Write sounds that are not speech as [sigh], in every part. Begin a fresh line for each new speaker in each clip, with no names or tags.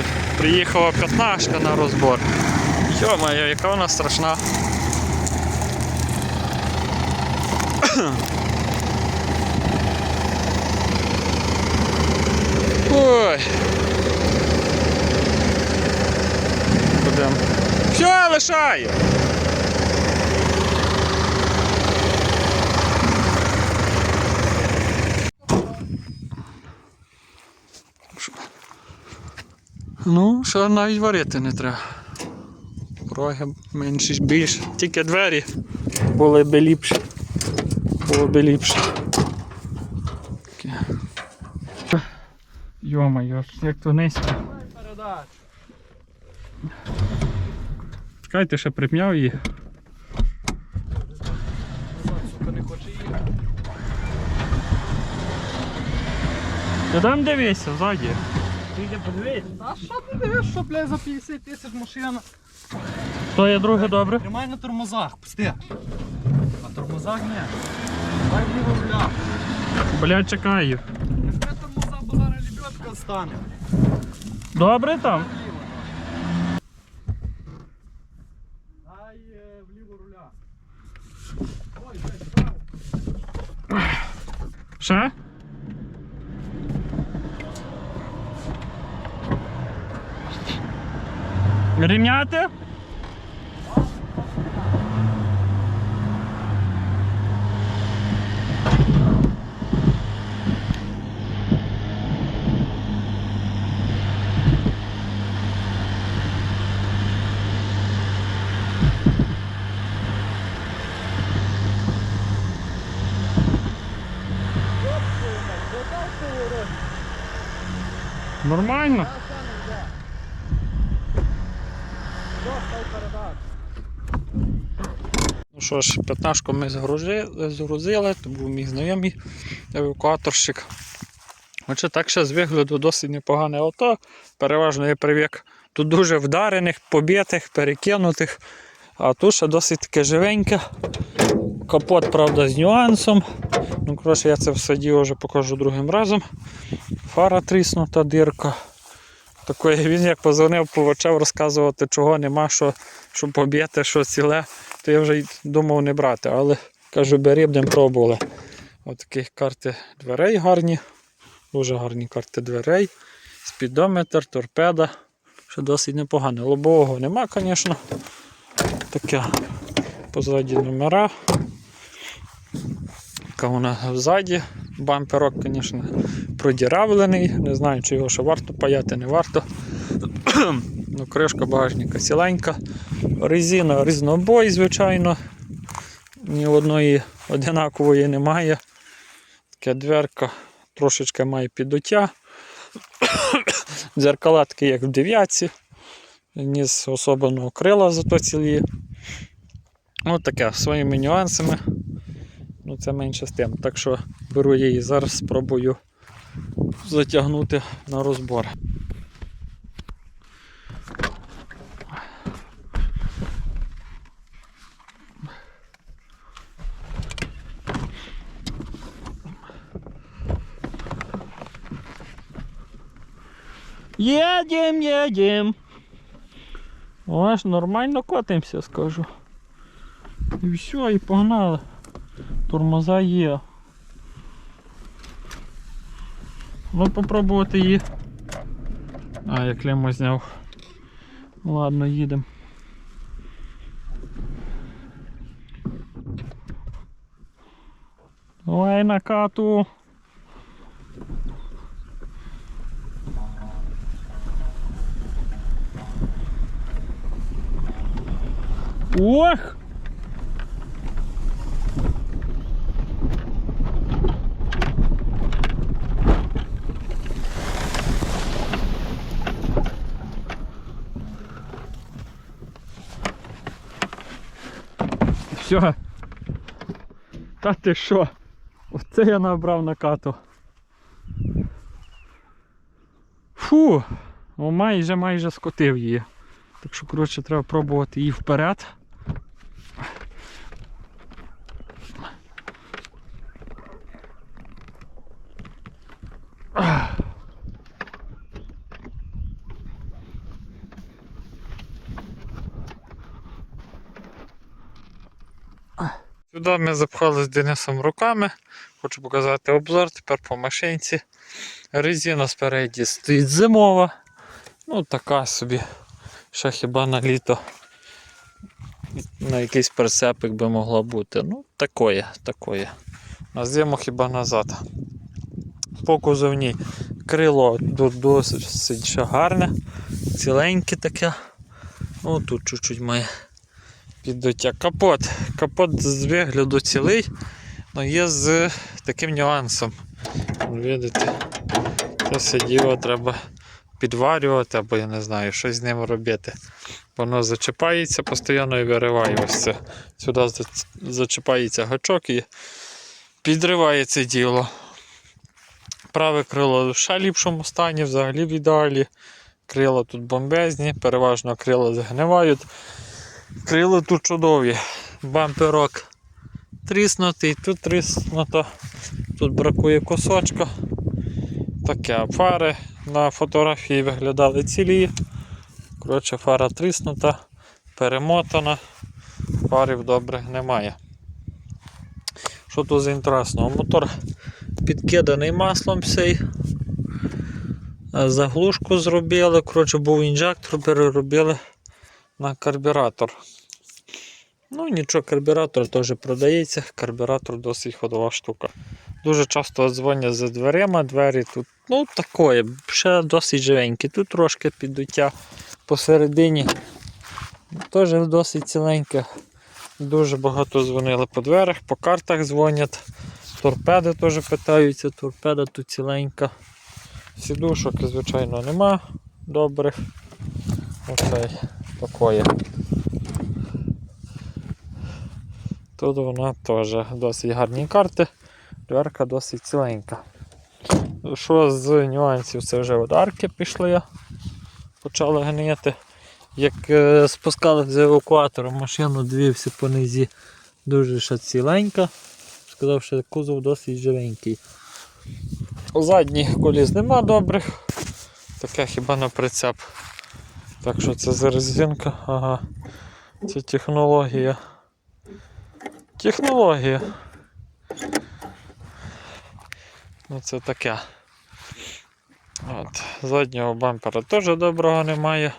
коротше, приїхала п'ятнашка на розбор. Йо-моє, яка вона страшна. [coughs] Ой. Будем. Все, лишаю. Ну, що навіть варити не треба. Роги менші більше. Тільки двері були б ліпші. Було б ліпше. Йо-моє, як то низько. Чекай, ти ще припняв її. Ти там дивися, ззаді.
Йди подивись. А що ти дивиш, що, блядь, за 50 тисяч машина?
То є друге добре.
Тримай на тормозах, пусти. На тормозах ні. Дай ліво руля.
Бля, чекаю.
Жми тормоза, бо зараз лебедка стане.
Добре там?
Дай е, вліво руля. Ой, право.
Ще? Рівняти? Нормально. Ну що ж, п'ятнашку ми згрузили, то був мій знайомий евакуаторщик. Отже, так ще з вигляду досить непогане авто. Переважно я привик тут дуже вдарених, побитих, перекинутих. А тут ще досить таке живеньке. Капот, правда, з нюансом. Ну, коротше, я це все діло вже покажу другим разом. Фара тріснута, дирка. Такої він як позвонив, почав розказувати, чого нема, що, що поб'єте, що ціле, то я вже думав не брати, але кажу, бери, будемо пробували. Отакі карти дверей гарні, дуже гарні карти дверей, спідометр, торпеда. Що досить непогано. Лобового нема, звісно. Таке позаді номера. Така вона ззаді. Бамперок, звісно, продіравлений. Не знаю, чи його ще варто паяти, не варто. [coughs] ну, кришка багажника ціленька. Резина різнобой, звичайно. Ні одної одинакової немає. Така дверка трошечки має підуття. [coughs] Дзеркала такі, як в дев'ятці. Ніс особливо крила зато цілі. Ось таке своїми нюансами. Ну, це менше з тим. Так що беру її зараз спробую затягнути на розбор. Едем, едем. Ось нормально котимося, скажу. І все, і погнали. Тормоза є. Ну попробувати її. А, я клеймо зняв. Ладно, їдемо. Давай на кату. Ох! Все. Та ти що? Оце я набрав на кату. Фу, о, майже майже скотив її. Так що, коротше, треба пробувати її вперед. Сюди ми запхали з Денисом руками. Хочу показати обзор тепер по машинці. Резина спереді стоїть зимова. Ну, така собі. Ще хіба на літо на якийсь прицепик би могла бути. Ну, такое, такое. На зиму хіба назад. По кузовній крило досить гарне, ціленьке таке. Ну, тут чуть-чуть має піддуття. Капот. Капот з вигляду цілий, але є з таким нюансом. Видите, це все діло треба підварювати, або я не знаю, щось з ним робити. Воно зачіпається постійно і вириває ось це. Сюди зачіпається гачок і підриває це діло. Праве крило в ще ліпшому стані, взагалі в ідеалі. Крила тут бомбезні, переважно крила загнивають. Крила тут чудові. Бамперок тріснутий, тут тріснуто, тут бракує кусочка. Таке фари на фотографії виглядали цілі. Коротше, фара тріснута, перемотана, фарів добре немає. Що тут за інтересного? Мотор підкиданий маслом. Е, Заглушку зробили, коротше, був інжектор, переробили на карбюратор. Ну, нічого, карбюратор теж продається, карбюратор досить ходова штука. Дуже часто дзвонять за дверима, двері тут, ну, такое, ще досить живенькі. Тут трошки підуття посередині. Теж досить ціленьке. Дуже багато дзвонили по дверях, по картах дзвонять. Торпеди теж питаються, торпеда тут ціленька. Сідушок, звичайно, нема добрих. Оцей такое. Тут вона теж досить гарні карти, дверка досить ціленька. Що з нюансів, це вже от арки пішли, почали гнити. Як е, спускали з евакуатором машину, дивився по низі дуже ще ціленька. Сказав, що кузов досить живенький. У задніх коліс нема добрих. Таке хіба на прицеп. Так що це за резинка. Ага. Це технологія. Технологія. Ну це таке. От. Заднього бампера теж доброго немає.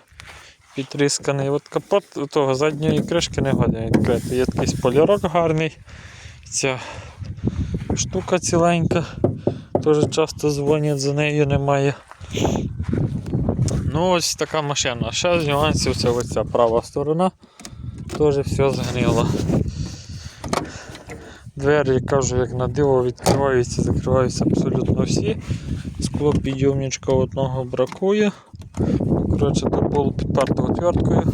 Підрізканий. От капот того задньої кришки не годен відкрити. Є такий полірок гарний. Ця штука ціленька. Теж часто дзвонять за нею немає. Ну ось така машина. Ще з нюансів це оця права сторона. Теж все згнило. Двері, кажу, як на диво відкриваються, закриваються абсолютно всі. Скло підйомничка одного бракує. Коротше, тут було підперто отверткою.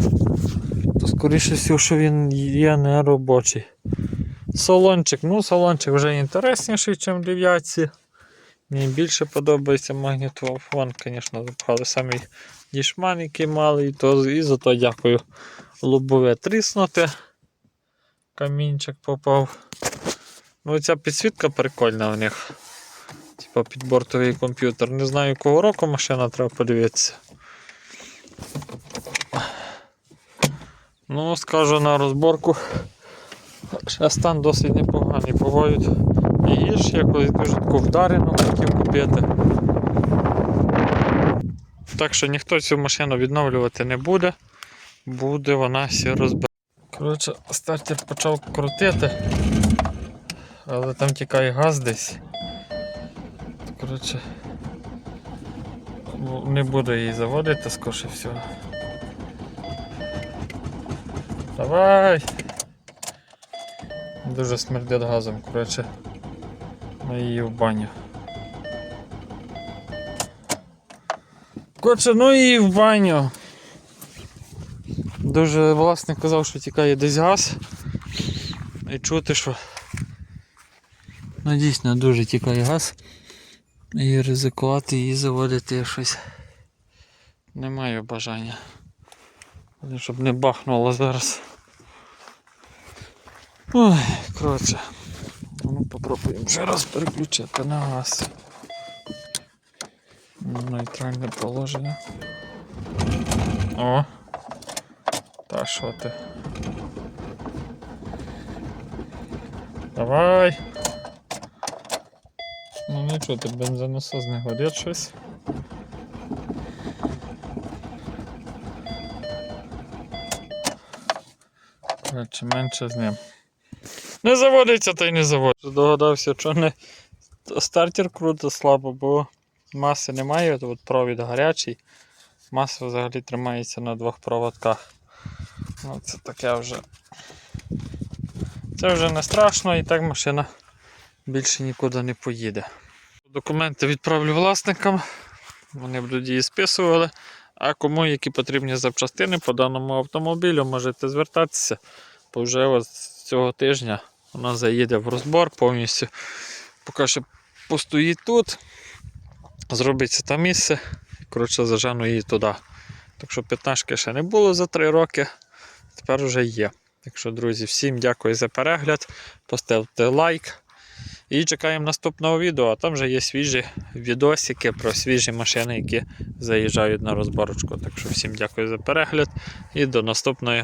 То скоріше всього, що він є не робочий. Салончик, ну салончик вже інтересніший, ніж дев'ятці. Мені більше подобається магнітофон, звісно, запхали самі дішман, який мали, і, то, і за то дякую. Лобове тріснуте. Камінчик попав. Ну, ця підсвітка прикольна в них. Типа підбортовий комп'ютер. Не знаю, якого року машина треба подивитися. Ну, скажу на розборку. Ще стан досить непоганий. Бувають і гірші, я дуже таку вдарену хотів купити. Так що ніхто цю машину відновлювати не буде. Буде вона всі розбирати. Коротше, стартер почав крутити, але там тікає газ десь. Коротше, не буду її заводити, скоріше всього. Давай! Дуже смердить газом, коротше. Ми її в баню. Коротше, ну і в баню. Дуже власник казав, що тікає десь газ. І чути, що ну, дійсно дуже тікає газ. І ризикувати її заводити щось. Не маю бажання. Щоб не бахнуло зараз. Ой, коротше. Ну, попробуємо ще раз переключити на газ. Нейтральне положення. О! Та що ти? Давай. Ну нічого, ти бензонасос не горить щось. Коротше, менше з ним. Не заводиться, та й не заводиться. Догадався, що не стартер круто слабо, бо маси немає, от провід гарячий. Маса взагалі тримається на двох проводках. Ну, це таке вже. Це вже не страшно і так машина більше нікуди не поїде. Документи відправлю власникам, вони будуть її списували. А кому які потрібні запчастини по даному автомобілю, можете звертатися. Бо вже з цього тижня вона заїде в розбор повністю. Поки що постоїть тут, зробиться там місце і коротше зажену її туди. Так що 15 ще не було за 3 роки, тепер вже є. Так що, друзі, всім дякую за перегляд. Поставте лайк. І чекаємо наступного відео, а там вже є свіжі відосики про свіжі машини, які заїжджають на розборочку. Так що всім дякую за перегляд і до наступного